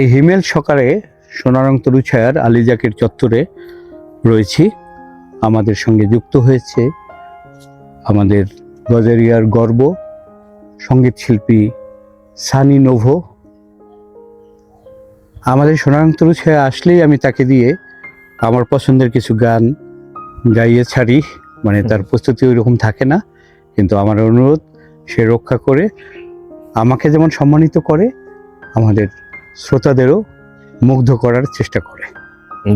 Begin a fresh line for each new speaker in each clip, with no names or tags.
এই হিমেল সকালে সোনারং তরুছায়ার আলিজাকের চত্বরে রয়েছি। আমাদের সঙ্গে যুক্ত হয়েছে আমাদের গজেরিয়ার গর্ব সংগীত শিল্পী সানি নোভো। আমাদের সোনারং তরুছায়া আসলেই আমি তাকে দিয়ে আমার পছন্দের কিছু গান গাইয়ে ছাড়ি। মানে তার প্রস্তুতি ওইরকম থাকে না, কিন্তু আমার অনুরোধ সে রক্ষা করে, আমাকে যেমন সম্মানিত করে, আমাদের শ্রোতাদেরও মুগ্ধ করার চেষ্টা করে।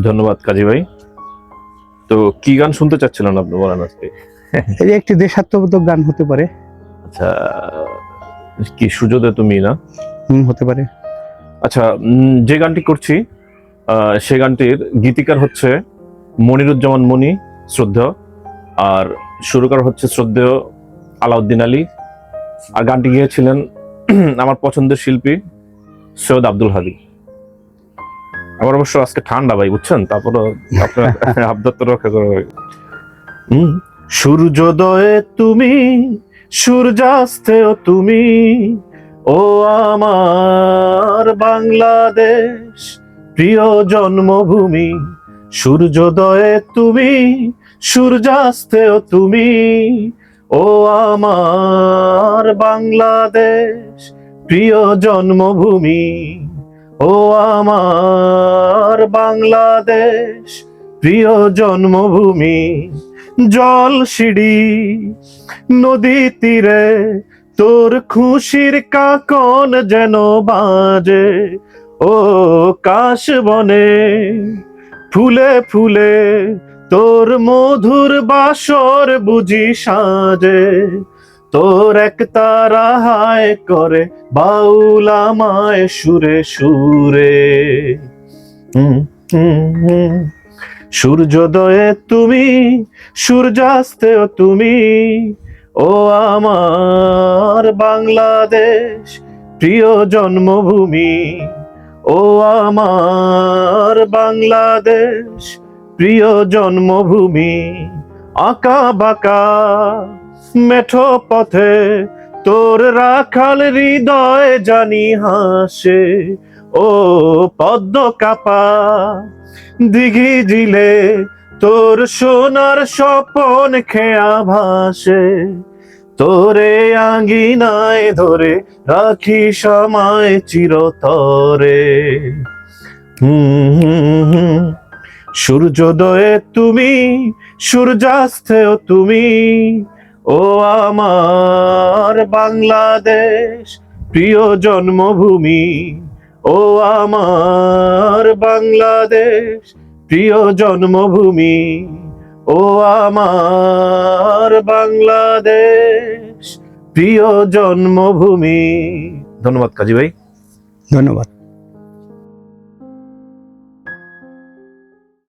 ধন্যবাদ কাজী ভাই। তো কি গান শুনতে চাচ্ছিলেন আপনি বলেন আজকে?
এই একটি দেশাত্মবোধক গান হতে পারে।
আচ্ছা কি সুযোগে তুমি না
হুম হতে পারে।
আচ্ছা যে গানটি করছি সে গানটির গীতিকার হচ্ছে মনিরুজ্জামান মনি শ্রদ্ধেয়। আর সুরকার হচ্ছে শ্রদ্ধেয় আলাউদ্দিন আলী। আর গানটি গিয়েছিলেন আমার পছন্দের শিল্পী সৈয়দ আব্দুল হাদি আমার অবশ্য আজকে ঠান্ডা ভাই বুঝছেন? তারপরে আপনার আবদার তো রক্ষা করা হবে সূর্যোদয়ে তুমি সূর্যাস্তেও তুমি ও আমার বাংলাদেশ প্রিয় জন্মভূমি সূর্যোদয়ে তুমি সূর্যাস্তেও তুমি ও আমার বাংলাদেশ প্রিয় জন্মভূমি, ও আমার বাংলাদেশ। প্রিয় জন্মভূমি, জল সিঁড়ি, নদী তীরে, তোর খুশির কাকন যেন বাজে, ও কাশ বনে। ফুলে ফুলে তোর মধুর বাসর বুঝি সাজে তোর এক তারা হায় করে বাউলামায় সুরে সুরে। সূর্যোদয়ে তুমি, সূর্যাস্তেও তুমি, ও আমার বাংলাদেশ প্রিয় জন্মভূমি, ও আমার বাংলাদেশ প্রিয় জন্মভূমি, আঁকা বাঁকা মেঠো পথে, তোর রাখাল হৃদয় জানি হাসে ও পদ্ম কাপা, দিঘি দিলে তোর সোনার স্বপন খেয়া ভাসে তোরে আঙ্গিনায় ধরে রাখি সময় চিরতরে। সূর্যোদয়ে তুমি, সূর্যাস্তেও তুমি ও আমার বাংলাদেশ, প্রিয় জন্মভূমি, ও আমার বাংলাদেশ, প্রিয় জন্মভূমি, ও আমার বাংলাদেশ, প্রিয় জন্মভূমি। ধন্যবাদ কাজী ভাই।
ধন্যবাদ।